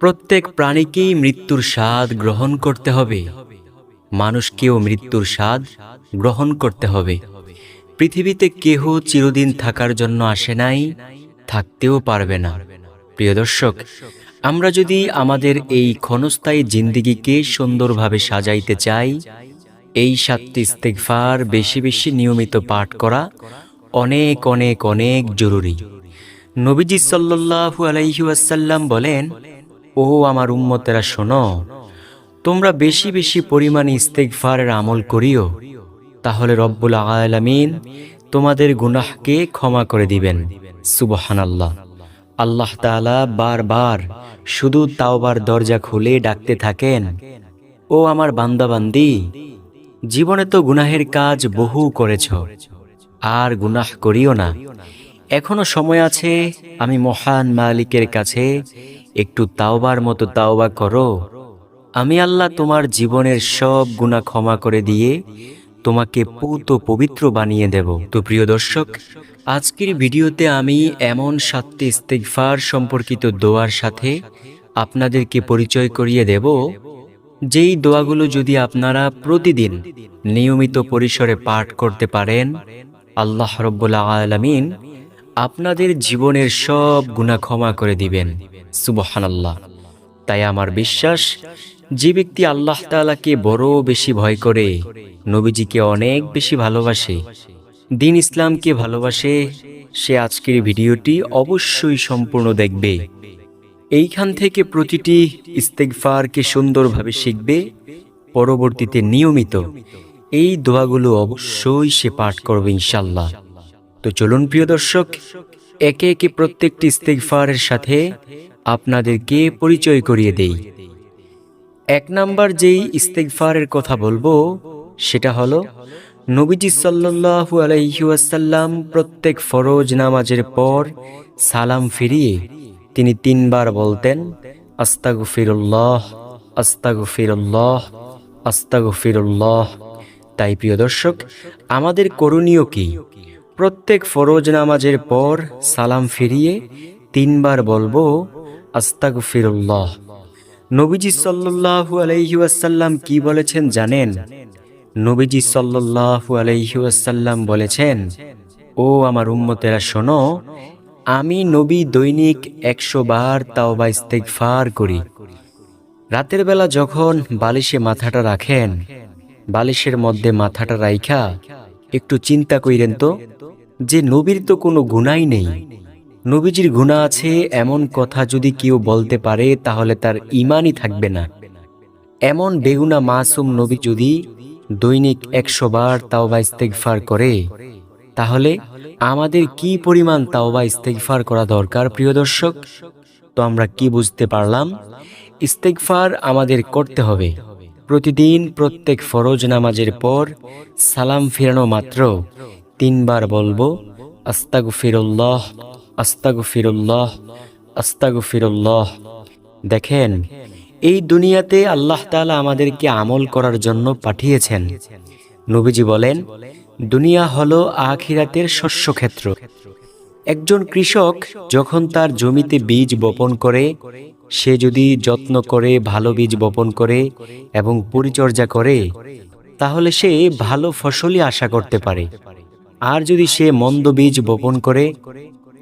প্রত্যেক প্রাণীকেই মৃত্যুর স্বাদ গ্রহণ করতে হবে। মানুষকেও মৃত্যুর স্বাদ গ্রহণ করতে হবে। পৃথিবীতে কেহ চিরদিন থাকার জন্য আসে নাই, থাকতেও পারবে না। প্রিয় দর্শক, আমরা যদি আমাদের এই ক্ষণস্থায়ী জিন্দিগিকে সুন্দরভাবে সাজাইতে চাই, এই সাতটি ইস্তেগফার বেশি বেশি নিয়মিত পাঠ করা অনেক অনেক অনেক জরুরি। নবীজি সাল্লাল্লাহু আলাইহি ওয়াসাল্লাম বলেন ও আমার উম্মতেরা শোনো, তোমরা বেশি বেশি পরিমাণে ইস্তেগফারের আমল করিও, তাহলে রব্বুল আলামিন তোমাদের গুনাহকে ক্ষমা করে দিবেন। সুবহান আল্লাহ আল্লাহ তাআলা বারবার শুধু তাওবার দরজা খুলে ডাকতে থাকেন, ও আমার বান্দাবান্দি, জীবনে তো গুনাহের কাজ বহু করেছ, আর গুনাহ করিও না। এখনও সময় আছে, আমি মহান মালিকের কাছে একটু তাওবার মতো তাওবা করো। আমি আল্লাহ তোমার জীবনের সব গুনাহ ক্ষমা করে দিয়ে তোমাকে পুত পবিত্র বানিয়ে দেব। তো প্রিয় দর্শক, আজকের ভিডিওতে আমি এমন সাতটি ইস্তেগফার সম্পর্কিত দোয়ার সাথে আপনাদেরকে পরিচয় করিয়ে দেব। যেই দোয়াগুলো যদি আপনারা প্রতিদিন নিয়মিত পরিসরে পাঠ করতে পারেন, আল্লাহ রব্বুল্লা আলমিন আপনাদের জীবনের সব গুণা ক্ষমা করে দিবেন। সুবহানাল্লাহ। তাই আমার বিশ্বাস, যে ব্যক্তি আল্লাহ তাআলাকে বড় বেশি ভয় করে, নবীজিকে অনেক বেশি ভালোবাসে, দিন ইসলামকে ভালোবাসে, সে আজকের ভিডিওটি অবশ্যই সম্পূর্ণ দেখবে। এইখান থেকে প্রতিটি ইস্তেগফারকে সুন্দরভাবে শিখবে। পরবর্তীতে নিয়মিত এই দোয়াগুলো অবশ্যই সে পাঠ করবে ইনশাল্লাহ তো চলুন প্রিয় দর্শক, একে একে প্রত্যেকটি ইস্তেগফারের সাথে আপনাদেরকে পরিচয় করিয়ে দেই। এক নাম্বার যেই ইস্তেগফারের কথা বলব, সেটা হলো, নবীজি সাল্লাল্লাহু আলাইহি ওয়াসাল্লাম প্রত্যেক ফরজ নামাজের পর সালাম ফিরিয়ে তিনি তিনবার বলতেন, আস্তাগফিরুল্লাহ আস্তাগফিরুল্লাহ আস্তাগফিরুল্লাহ। তাই প্রিয় দর্শক, আমাদের করণীয় কি? প্রত্যেক ফরজ নামাজের পর সালাম ফিরিয়ে তিনবার বলব আস্তাক ফিরুল্লাহ নবীজি সাল্লাল্লাহু আলাইহি ওয়াসাল্লাম কি বলেছেন জানেন? নবীজি সাল্লাল্লাহু আলাইহি ওয়াসাল্লাম বলেছেন, ও আমার উম্মতেরা, শোনো, আমি নবী দৈনিক একশো বার তাওবা ইস্তেগফার করি। রাতের বেলা যখন বালিশে মাথাটা রাখেন, বালিশের মধ্যে মাথাটা রাইখা, একটু চিন্তা কইরেন তো। যে নবীর তো কোনো গুণাই নেই। নবীজির গুণা আছে এমন কথা যদি কেউ বলতে পারে, তাহলে তার ইমানই থাকবে না। এমন বেগুনা মাসুম নবী যদি দৈনিক একশো বার তাওবা ইস্তেগফার করে, তাহলে আমাদের কি পরিমাণ তাওবা ইস্তেগফার করা দরকার, প্রিয় দর্শক? তো আমরা কি বুঝতে পারলাম? ইস্তেগফার আমাদের করতে হবে। প্রতিদিন প্রত্যেক ফরজ নামাজের পর সালাম ফেরানো মাত্র। তিনবার বলব আস্তাগু ফিরুল্লাহ আস্তাগু ফিরুল্লাহ আস্তাগু ফিরুল্লাহ দেখেন, এই দুনিয়াতে আল্লাহ তাআলা আমাদেরকে আমল করার জন্য পাঠিয়েছেন। নবীজি বলেন, দুনিয়া হলো আখিরাতের শস্যক্ষেত্র। একজন কৃষক যখন তার জমিতে বীজ বপন করে, সে যদি যত্ন করে, ভালো বীজ বপন করে এবং পরিচর্যা করে, তাহলে সে ভালো ফসলই আশা করতে পারে। আর যদি সে মন্দ বীজ বপন করে,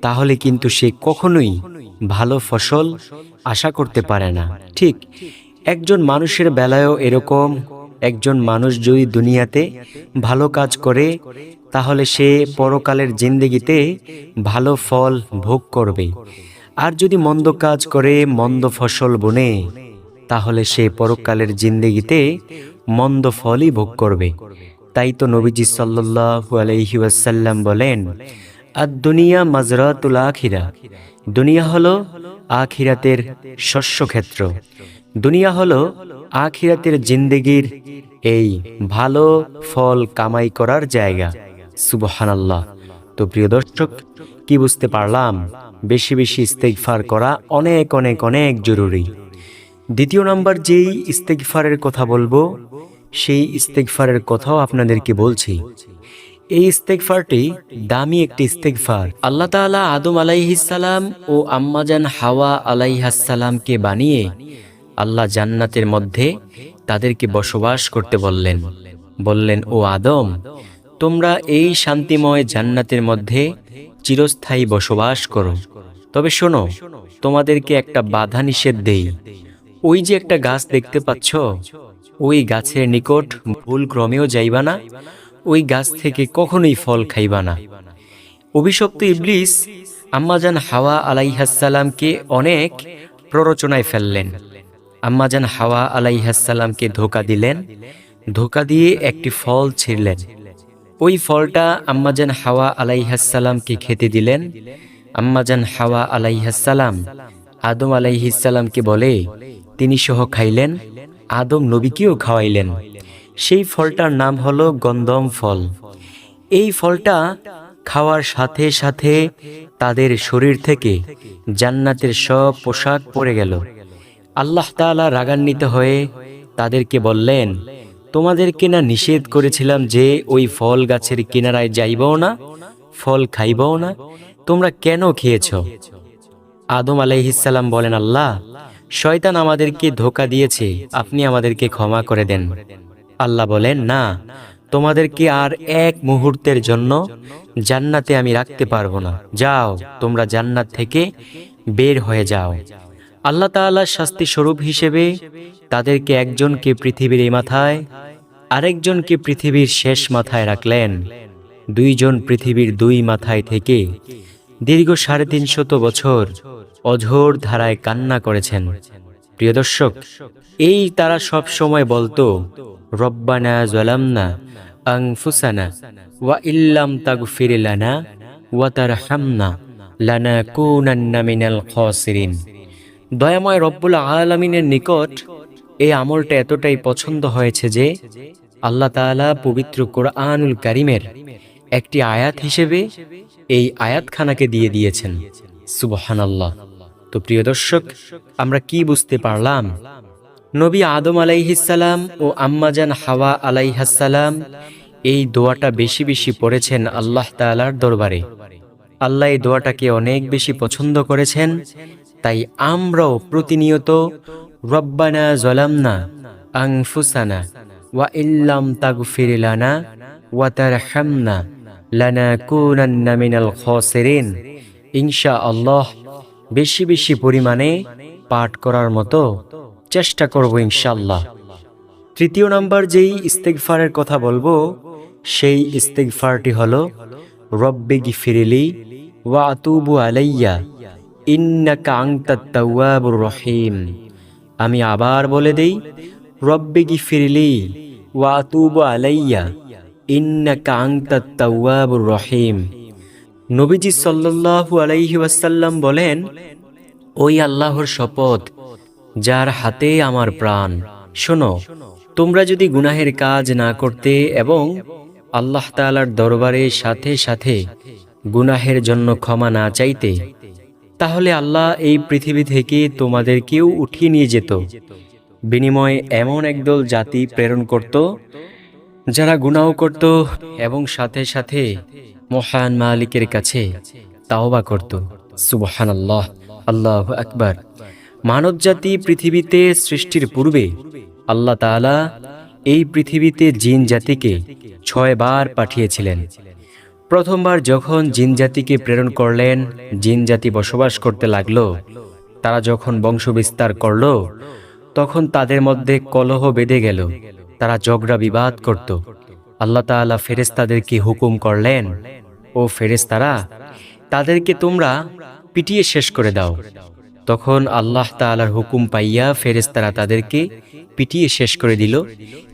তাহলে কিন্তু সে কখনোই ভালো ফসল আশা করতে পারে না। ঠিক, একজন মানুষের বেলায়ও এরকম, একজন মানুষ যদি দুনিয়াতে ভালো কাজ করে, তাহলে সে পরকালের জিন্দেগিতে ভালো ফল ভোগ করবে। আর যদি মন্দ কাজ করে, মন্দ ফসল বনে, তাহলে সে পরকালের জিন্দেগিতে মন্দ ফলই ভোগ করবে। তাই তো নবীজি সাল্লাল্লাহু আলাইহি ওয়াসাল্লাম বলেন আর দুনিয়া মাজরাতুল আখিরা। দুনিয়া হলো আখিরাতের শস্যক্ষেত্র দুনিয়া হলো আখিরাতের জিন্দেগির এই ভালো ফল কামাই করার জায়গা। সুবহানাল্লাহ। তো প্রিয় দর্শক, কি বুঝতে পারলাম? বেশি বেশি ইস্তেগফার করা অনেক অনেক অনেক জরুরি। দ্বিতীয় নাম্বার যেই ইস্তেগফারের কথা বলব সেই ইস্তেকফারের কথাও আপনাদেরকে বলছি। এই ইস্তেকফারটি দামি একটি ইস্তেকফার আল্লাহ তাআলা আদম আলাইহিসসালাম ও আম্মাজান হাওয়া আলাইহাসসালামকে বানিয়ে আল্লাহ জান্নাতের মধ্যে তাদেরকে বসবাস করতে বললেন। বললেন, ও আদম, তোমরা এই শান্তিময় জান্নাতের মধ্যে চিরস্থায়ী বসবাস করো। তবে শোনো, তোমাদেরকে একটা বাধা নিষেধ দেই। ওই যে একটা গাছ দেখতে পাচ্ছ ওই গাছের নিকট ভুল ক্রমেও যাইবা না, ওই গাছ থেকে কখনোই ফল খাইবা না। অভিশপ্ত ইবলিস আম্মাজান হাওয়া আলাইহাসাল্লামকে অনেক প্ররোচনায় ফেললেন। আম্মাজান হাওয়া আলাইহাসাল্লামকে ধোকা দিলেন, ধোকা দিয়ে একটি ফল ছিঁড়লেন। ওই ফলটা আম্মাজান হাওয়া আলাইহাসাল্লামকে খেতে দিলেন। আম্মাজান হাওয়া আলাইহাসাল্লাম আদম আলাইহিসাল্লামকে বলে, তিনি সহ খাইলেন আদম নবীকেও খাওয়াইলেন। সেই ফলটার নাম হলো গন্ধম ফল। এই ফলটা খাওয়ার সাথে সাথে তাদের শরীর থেকে জান্নাতের সব পোশাক পরে গেল। আল্লাহ তাআলা রাগান্বিত হয়ে তাদেরকে বললেন তোমাদেরকে না নিষেধ করেছিলাম যে ওই ফল গাছের কিনারায় যাইবও না, ফল খাইবও না, তোমরা কেন খেয়েছ? আদম আলাইহিসাল্লাম বলেন, আল্লাহ শয়তান আমাদেরকে ধোকা দিয়েছে, আপনি আমাদেরকে ক্ষমা করে দেন। আল্লাহ বলেন, না, তোমাদেরকে আর এক মুহূর্তের জন্য জান্নাতে আমি রাখতে পারব না। যাও, তোমরা জান্নাত থেকে বের হয়ে যাও। আল্লাহ তাআলার শাস্তি স্বরূপ হিসেবে তাদেরকে একজনকে পৃথিবীর এই মাথায়, আরেকজনকে পৃথিবীর শেষ মাথায় রাখলেন। দুইজন পৃথিবীর দুই মাথায় থেকে দীর্ঘ সাড়ে তিনশত বছর অঝোর ধারায় কান্না করেছেন। প্রিয় দর্শক, এই তারা সব সময় বলতো, রব্বানা জলামনা আংফুসানা ওয়া ইল্লাম তাগফির লানা ওয়া তারহামনা লানা কুনান্না মিনাল খাসিরিন। দয়াময় রব্বুল আলামিনের নিকট এই আমলটা এতটাই পছন্দ হয়েছে যে আল্লাহ তাআলা পবিত্র কোরআনুল কারিমের একটি আয়াত হিসেবে এই আয়াতখানাকে দিয়ে দিয়েছেন। সুবহানাল্লাহ। তো প্রিয় দর্শক, আমরা কি বুঝতে পারলাম? নবী আদম আলাইহিসাল্লাম ও আম্মাজান হাওয়া আলাইহাসাল্লাম এই দোয়াটা বেশি বেশি পড়েছেন আল্লাহ তাআলার দরবারে। আল্লাহ এই দোয়াটাকে অনেক বেশি পছন্দ করেছেন। তাই আমরাও প্রতিনিয়ত রব্বানা জলামনা আংফুসানা ওয়া ইল্লাম তাগফির লানা ওয়া তারহামনা ইনশা আল্লাহ বেশি বেশি পরিমাণে পাঠ করার মতো চেষ্টা করব ইনশাল্লাহ তৃতীয় নাম্বার যেই ইস্তেগফারের কথা বলব, সেই ইস্তেগফারটি হলো, রব্বে গিফিরিলি ওয়া আতুবু আলাইয়া, ইন্নাকা আংতাত তাওয়াবুর রহিম। আমি আবার বলে দেই, রব্বে গিফিরিলি ওয়া আতুবু আলাইয়া রহিম। নবীজি সাল্লাল্লাহু আলাইহি ওয়াসাল্লাম বলেন, ওই আল্লাহর শপথ, যার হাতে আমার প্রাণ। শোনো, তোমরা যদি গুনাহের কাজ না করতে এবং আল্লাহ তাআলার দরবারে সাথে সাথে গুনাহের জন্য ক্ষমা না চাইতে, তাহলে আল্লাহ এই পৃথিবী থেকে তোমাদেরকেও উঠিয়ে নিয়ে যেত। বিনিময়ে এমন একদল জাতি প্রেরণ করত যারা গুনাহ করত এবং সাথে সাথে মহান মালিকের কাছে তাওবা করত। সুবহান আল্লাহ আল্লাহ আকবার। মানব জাতি পৃথিবীতে সৃষ্টির পূর্বে আল্লাহ তাআলা এই পৃথিবীতে জিন জাতিকে ছয় বার পাঠিয়েছিলেন। প্রথমবার যখন জিন জাতিকে প্রেরণ করলেন, জিন জাতি বসবাস করতে লাগল, তারা যখন বংশ বিস্তার করল, তখন তাদের মধ্যে কলহ বেঁধে গেল। তারা ঝগড়া বিবাদ করত। আল্লাহ তাআলা ফেরেশতাদেরকে হুকুম করলেন, ও ফেরেশতারা, তাদেরকে তোমরা পিটিয়ে শেষ করে দাও। তখন আল্লাহ তাআলার হুকুম পাইয়া ফেরেশতারা তাদেরকে পিটিয়ে শেষ করে দিল।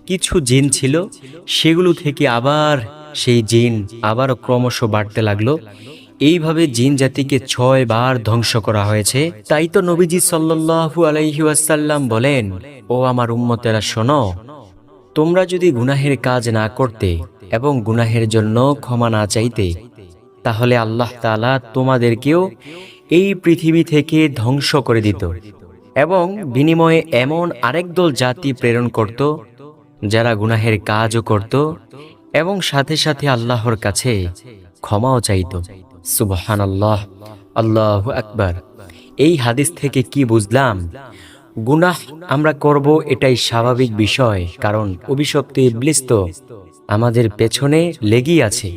কিছু জিন ছিল, সেগুলো থেকে আবার সেই জিন আবারও ক্রমশ বাড়তে লাগল। এইভাবে জিন জাতিকে ছয় বার ধ্বংস করা হয়েছে। তাই তো নবীজি সাল্লাল্লাহু আলাইহি ওয়াসাল্লাম বলেন, ও আমার উম্মতেরা, শোনো তোমরা যদি গুনাহের কাজ না করতে এবং গুনাহের জন্য ক্ষমা না চাইতে, তাহলে আল্লাহ তাআলা তোমাদেরকেও এই পৃথিবী থেকে ধ্বংস করে দিত এবং বিনিময়ে এমন আরেক দল জাতি প্রেরণ করত, যারা গুনাহের কাজও করত এবং সাথে সাথে আল্লাহর কাছে ক্ষমাও চাইত। সুবহান আল্লাহ আল্লাহ আকবার। এই হাদিস থেকে কি বুঝলাম? গুনাহ আমরা করব এটাই স্বাভাবিক বিষয়, কারণ অভিশপ্ত ইবলিস তো আমাদের পেছনে লেগেই আছে।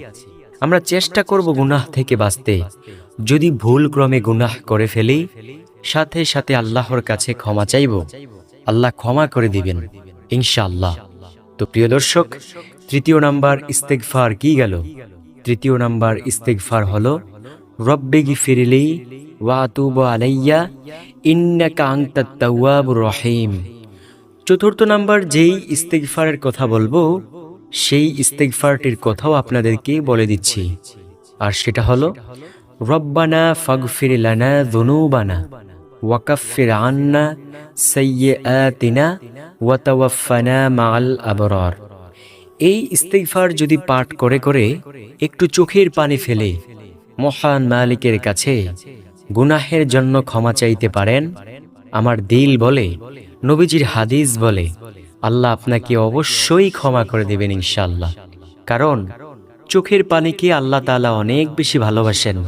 আমরা চেষ্টা করব গুনাহ থেকে বাঁচতে। যদি ভুল ক্রমে গুনাহ করে ফেলি, সাথে সাথে আল্লাহর কাছে ক্ষমা চাইব। আল্লাহ ক্ষমা করে দিবেন, ইনশাআল্লাহ। তো প্রিয় দর্শক, তৃতীয় নাম্বার ইস্তেকফার কি গেল? তৃতীয় নাম্বার ইস্তেগফার হলো, রব্বে গিফিরলি ওয়াতুব আলাইয়া ইন্নাকা রহিম। চতুর্থ নাম্বার, যেই ইস্তেগফারের কথা বলব, সেই ইস্তেগফারটির কথাও আপনাদেরকে বলে দিচ্ছি। আর সেটা হলো, রব্বানা ফাগফির লানা যুনুবানা ওয়াকাফির আন্না সাইয়্যাতিনা, ওয়া তাওয়াফানা মাআল আবরার। এই ইস্তেগফার যদি পাঠ করে করে একটু চোখের পানি ফেলে, মহান মালিকের কাছে গুনাহের জন্য ক্ষমা চাইতে পারেন? আমার দিল বলে, নবীজির হাদিস বলে, আল্লাহ আপনাকে অবশ্যই ক্ষমা করে দেবেন ইনশাল্লাহ কারণ, চোখের পানিকে আল্লাহ তাআলা অনেক বেশি ভালোবাসেন।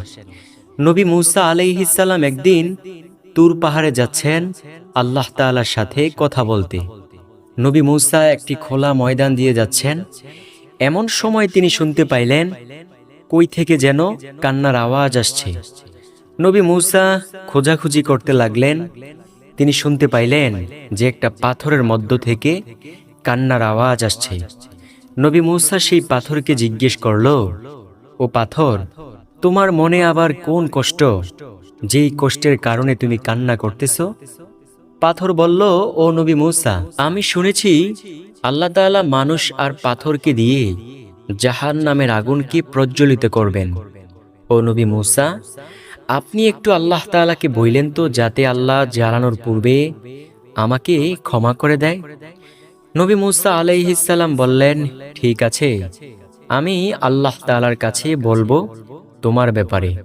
নবী মুসা আলাইহিসাল্লাম একদিন তুর পাহাড়ে যাচ্ছেন আল্লাহ তাআলার সাথে কথা বলতে। নবী মুসা একটি খোলা ময়দান দিয়ে যাচ্ছেন। এমন সময় তিনি শুনতে পাইলেন, কই থেকে যেন কান্নার আওয়াজ আসছে। নবী মুসা খোঁজাখুঁজি করতে লাগলেন। তিনি শুনতে পাইলেন যে একটা পাথরের মধ্য থেকে কান্নার আওয়াজ আসছে। নবী মুসা সেই পাথরকে জিজ্ঞেস করল, ও পাথর, তোমার মনে আবার কোন কষ্ট? যেই কষ্টের কারণে তুমি কান্না করতেছ? পাথর বলল, ও নবী মুসা, আমি শুনেছি আল্লাহ তাআলা মানুষ আর পাথরকে দিয়ে জাহান নামের আগুনকে প্রজ্বলিত করবেন। ও নবী মুসা আপনি একটু আল্লাহ তাআলাকে বইলেন তো, যাতে আল্লাহ জ্বালানোর পূর্বে আমাকে ক্ষমা করে দেয়। নবী মুসা আলাইহিসাল্লাম বললেন, ঠিক আছে, আমি আল্লাহ তাআলার কাছে বলব তোমার ব্যাপারে।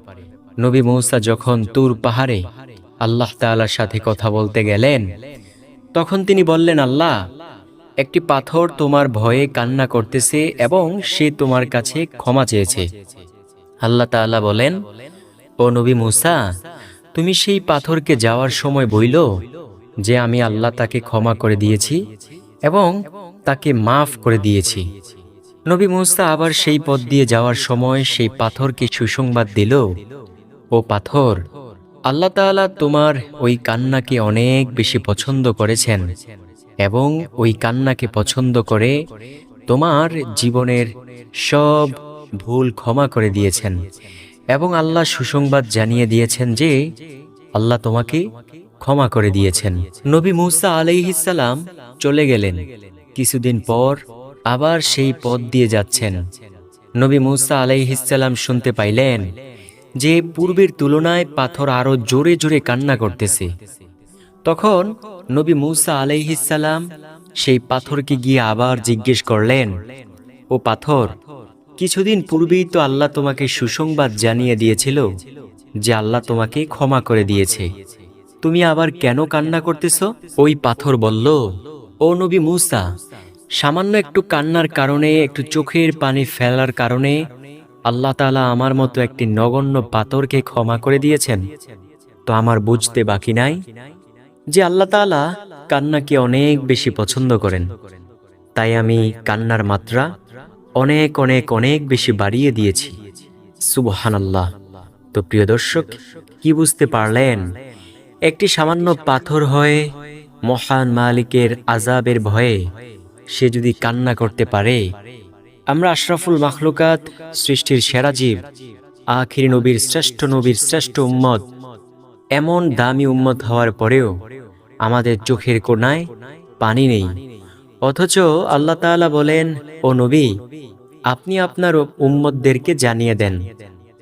নবী মুসা যখন তুর পাহাড়ে আল্লাহ তাআলার সাথে কথা বলতে গেলেন, তখন তিনি বললেন, আল্লাহ, একটি পাথর তোমার ভয়ে কান্না করতেছে এবং সে তোমার কাছে ক্ষমা চেয়েছে। আল্লাহ তাআলা বলেন ও নবী মুসা, তুমি সেই পাথরকে যাওয়ার সময় বইল যে আমি আল্লাহ তাকে ক্ষমা করে দিয়েছি এবং তাকে মাফ করে দিয়েছি। নবী মুসা আবার সেই পথ দিয়ে যাওয়ার সময় সেই পাথরকে সুসংবাদ দিল, ও পাথর, আল্লাহ তাআলা তোমার ওই কান্নাকে অনেক বেশি পছন্দ করেছেন এবং ওই কান্নাকে পছন্দ করে তোমার জীবনের সব ভুল ক্ষমা করে দিয়েছেন। এবং আল্লাহ সুসংবাদ জানিয়ে দিয়েছেন যে আল্লাহ তোমাকে ক্ষমা করে দিয়েছেন। নবী মুসা আলাইহিসাল্লাম চলে গেলেন। কিছুদিন পর আবার সেই পথ দিয়ে যাচ্ছেন। নবী মুসা আলাইহিসাল্লাম শুনতে পাইলেন যে পূর্বের তুলনায় পাথর আরও জোরে জোরে কান্না করতেছে। তখন নবী মুসা আলাইহিসাল্লাম সেই পাথরকে গিয়ে আবার জিজ্ঞেস করলেন, ও পাথর কিছুদিন পূর্বেই তো আল্লাহ তোমাকে সুসংবাদ জানিয়ে দিয়েছিল যে আল্লাহ তোমাকে ক্ষমা করে দিয়েছে। তুমি আবার কেন কান্না করতেছ? ওই পাথর বলল, ও নবী মুসা, সামান্য একটু কান্নার কারণে, একটু চোখের পানি ফেলার কারণে আল্লাহ তাআলা আমার মতো একটি নগণ্য পাথরকে ক্ষমা করে দিয়েছেন। তো আমার বুঝতে বাকি নাই যে আল্লাহ তাআলা কান্নাকে অনেক বেশি পছন্দ করেন। তাই আমি কান্নার মাত্রা অনেক অনেক অনেক বেশি বাড়িয়ে দিয়েছি। সুবহান আল্লাহ তো প্রিয় দর্শক, কি বুঝতে পারলেন? একটি সামান্য পাথর হয়ে মহান মালিকের আজাবের ভয়ে। সে যদি কান্না করতে পারে, আমরা আশরাফুল মাখলুকাত, সৃষ্টির সেরা জীব, আখির নবীর শ্রেষ্ঠ নবীর শ্রেষ্ঠ উম্মত, এমন দামি উম্মত হওয়ার পরেও আমাদের চোখের কোনায় পানি নেই। অথচ আল্লাহ তাআলা বলেন, ও নবী, আপনি আপনার উম্মতদেরকে জানিয়ে দেন।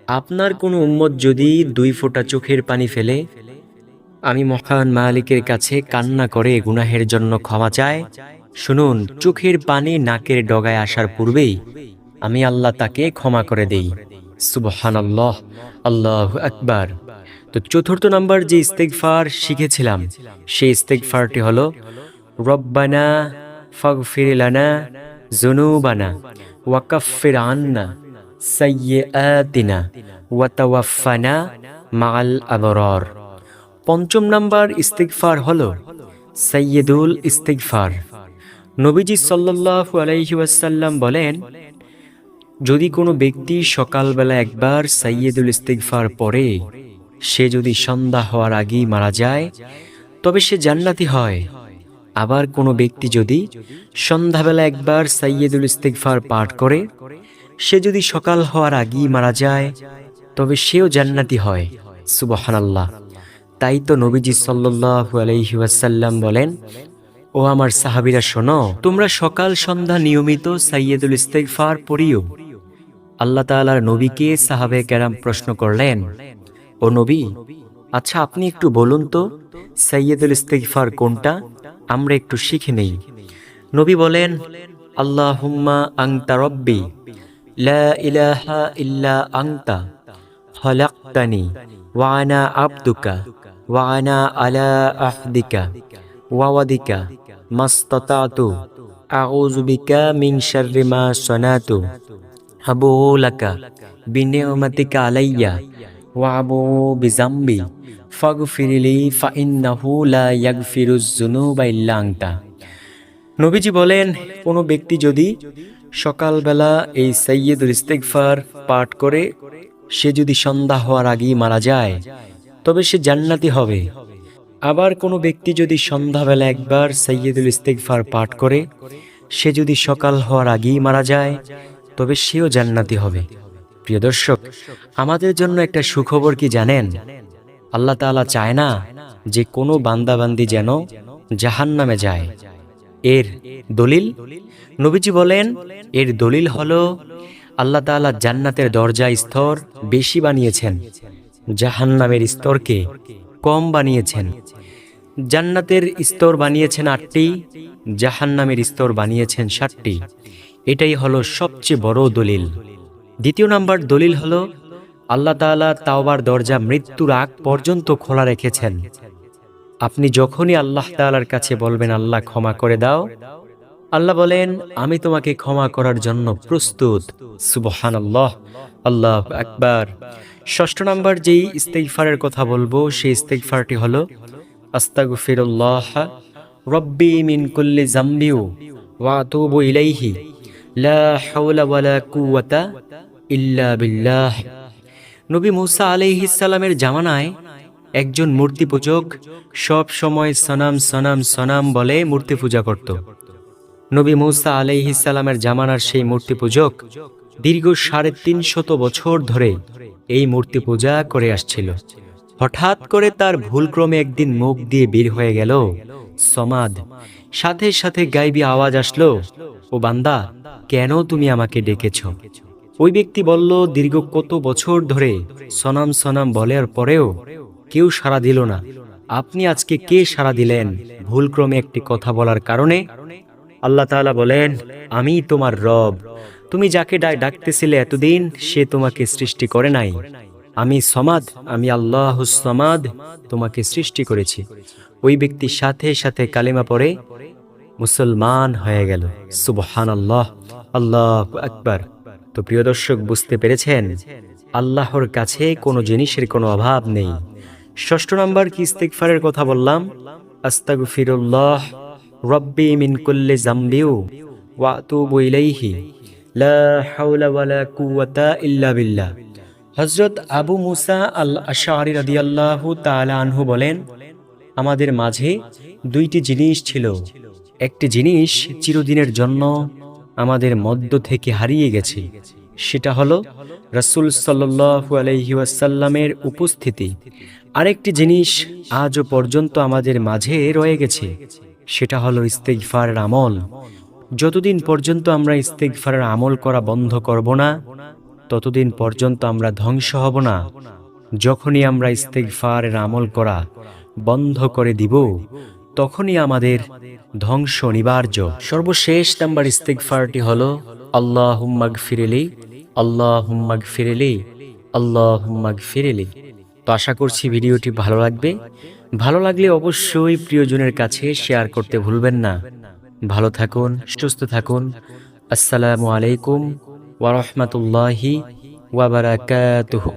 আপনার কোনো উম্মত যদি দুই ফোঁটা চোখের পানি ফেলে, আমি মহান মালিকের কাছে কান্না করে গুনাহের জন্য ক্ষমা চায় শুনুন, চোখের পানি নাকের ডগায় আসার পূর্বেই আমি আল্লাহ তাকে ক্ষমা করে দেই। সুবহান আল্লাহ আল্লাহ আকবার। তো চতুর্থ নাম্বার যে ইস্তেগফার শিখেছিলাম, সেই ইস্তেগফারটি হলো, রব্বানা ফাগফির জুনুবানা আন্না মাল আবরর পঞ্চম নাম্বার ইস্তিগফার হল সৈয়দুল ইস্তিগফার। নবীজি সাল্লাল্লাহু আলাইহি ওয়াসাল্লাম বলেন, যদি কোনো ব্যক্তি সকালবেলা একবার সাইয়েদুল ইস্তিগফার পরে সে যদি সন্ধ্যা হওয়ার আগেই মারা যায়, তবে সে জান্নাতি হয়। আবার কোনো ব্যক্তি যদি সন্ধ্যাবেলা একবার সাইয়েদুল ইস্তিগফার পাঠ করে, সে যদি সকাল হওয়ার আগেই মারা যায়, তবে সেও জান্নাতি হয়। সুবহানাল্লাহ। তাই তো নবীজি সাল্লাল্লাহু আলাইহি ওয়াসাল্লাম বলেন, ও আমার সাহাবিরা, শোনো, তোমরা সকাল সন্ধ্যা নিয়মিত সাইয়েদুল ইস্তিগফার পড়িও। আল্লাহ তাআলার নবীকে সাহাবে কেরাম প্রশ্ন করলেন, ও নবী আচ্ছা আপনি একটু বলুন তো, সাইয়েদুল ইস্তিগফার কোনটা? আমরা একটু শিখে নেই। নবী বলেন, আল্লাহুম্মা আংতা রব্বি, লা ইলাহা ইল্লা আংতা খলাকতানি, ওয়া আনা আবদুকা, ওয়া আনা আলা আহদিকা ওয়াওয়াদিকা মাস্তাতাতু, আউযু বিকা মিন শাররি মা সানাতু আবু আলাইয়া ওয়া আবু বিজাম্বি ফাগফিরলি ফাইন্নাহু লা নবীজি বলেন, কোনো ব্যক্তি যদি সকালবেলা এই সাইয়্যিদুল ইস্তিগফার পাঠ করে, সে যদি সন্ধ্যা হওয়ার আগেই মারা যায়, তবে সে জান্নাতি হবে। আবার কোনো ব্যক্তি যদি সন্ধ্যাবেলা একবার সৈয়দুল ইস্তেগফার পাঠ করে, সে যদি সকাল হওয়ার আগেই মারা যায়, তবে সেও জান্নাতি হবে। প্রিয় দর্শক, আমাদের জন্য একটা সুখবর কি জানেন? আল্লাহ তাআলা চায় না যে কোনো বান্দাবান্দি যেন জাহান নামে যায়। এর দলিল? নবীজি বলেন, এর দলিল হলো, আল্লাহ তাআলা জান্নাতের দরজা স্তর বেশি বানিয়েছেন, জাহান্নামের স্তরকে কম বানিয়েছেন। জান্নাতের স্তর বানিয়েছেন আটটি, জাহান্নামের স্তর বানিয়েছেন ষাটটি এটাই হলো সবচেয়ে বড় দলিল। দ্বিতীয় নাম্বার দলিল হলো, আল্লাহ তাআলা তাওবার দরজা মৃত্যুর আগ পর্যন্ত খোলা রেখেছেন। আপনি যখনই আল্লাহ তাআলার কাছে বলবেন, আল্লাহ ক্ষমা করে দাও, আল্লাহ বলেন, আমি তোমাকে ক্ষমা করার জন্য প্রস্তুত। সুবহান আল্লাহ আল্লাহ আকবার। ষষ্ঠ নাম্বার যেই ইস্তেগফারের কথা বলব, সেই ইস্তেগফারটি হলো, আস্তাগফিরুল্লাহ রব্বি মিন কুল্লি জাম্বিউ ওয়া আতুবু ইলাইহি লা হাওলা ওয়ালা কুওয়াতা ইল্লা বিল্লাহ। নবী মুসা আলাইহিস সালামের জামানায় একজন মূর্তি পূজক সব সময় সনাম সনাম সনাম বলে মূর্তি পূজা করত। নবী মুসা আলাইহিস সালামের জামানার সেই মূর্তি পূজক দীর্ঘ সাড়ে তিনশত বছর ধরে এই মূর্তি পূজা করে আসছিল। হঠাৎ করে তার ভুলক্রমে একদিন মুখ দিয়ে বের হয়ে গেল সমাদ। সাথে সাথে গাইবি আওয়াজ আসলো, ও বান্দা, কেন তুমি আমাকে ডেকেছ? ওই ব্যক্তি বলল, দীর্ঘ কত বছর ধরে সনাম সনাম বলার পরেও কেউ সাড়া দিল না। আপনি আজকে কে সাড়া দিলেন? ভুলক্রমে একটি কথা বলার কারণে আল্লাহ তাআলা বলেন, আমি তোমার রব। তুমি যাকে ডাকতেছিলে এতদিন, সে তোমাকে সৃষ্টি করে নাই। আমি সমাদ, আমি আল্লাহ সমাদ তোমাকে সৃষ্টি করেছি। ওই ব্যক্তির সাথে সাথে কালিমা পড়ে, মুসলমান হয়ে গেল। সুবহান আল্লাহ আল্লাহ আকবার। তো প্রিয় দর্শক, বুঝতে পেরেছেন? আল্লাহর কাছে কোনো জিনিসের কোনো অভাব নেই। ষষ্ঠ নম্বর কি ইস্তিগফারের কথা বললাম? আস্তাগফিরুল্লাহ রব্বি মিন কুল্লি জামবিউ ওয়া আতুবু ইলাইহি। লা হাওলা ওয়ালা কুওয়াতা ইল্লা বিল্লাহ। হযরত আবু মুসা আল আশআরি রাদিয়াল্লাহু তাআলা আনহু বলেন, আমাদের মাঝে দুইটি জিনিস ছিল। একটি জিনিস চিরদিনের জন্য আমাদের মধ্য থেকে হারিয়ে গেছে। সেটা হলো রাসূল সাল্লাল্লাহু আলাইহি ওয়াসাল্লামের উপস্থিতি। আরেকটি জিনিস আজও পর্যন্ত আমাদের মাঝে রয়ে গেছে, সেটা হলো ইস্তেগফারের আমল। যতদিন পর্যন্ত আমরা ইস্তেগফারের আমল করা বন্ধ করব না, ততদিন পর্যন্ত আমরা ধ্বংস হব না। যখনই আমরা ইস্তেগফারের আমল করা বন্ধ করে দিব তখনই আমাদের ধ্বংস অনিবার্য। সর্বশেষ নাম্বার ইস্তেগফারটি হল আল্লাহ হুম্মাগ ফিরেলি আল্লাহ হুম্মাগ ফিরেলি আল্লাহ হুম্মাগ ফিরেলি তো আশা করছি ভিডিওটি ভালো লাগবে। ভালো লাগলে অবশ্যই প্রিয়জনের কাছে শেয়ার করতে ভুলবেন না। ভালো থাকুন, সুস্থ থাকুন। আসসালামু আলাইকুম ওয়ারহমতুল্লাহি ওয়াবারাকাতুহু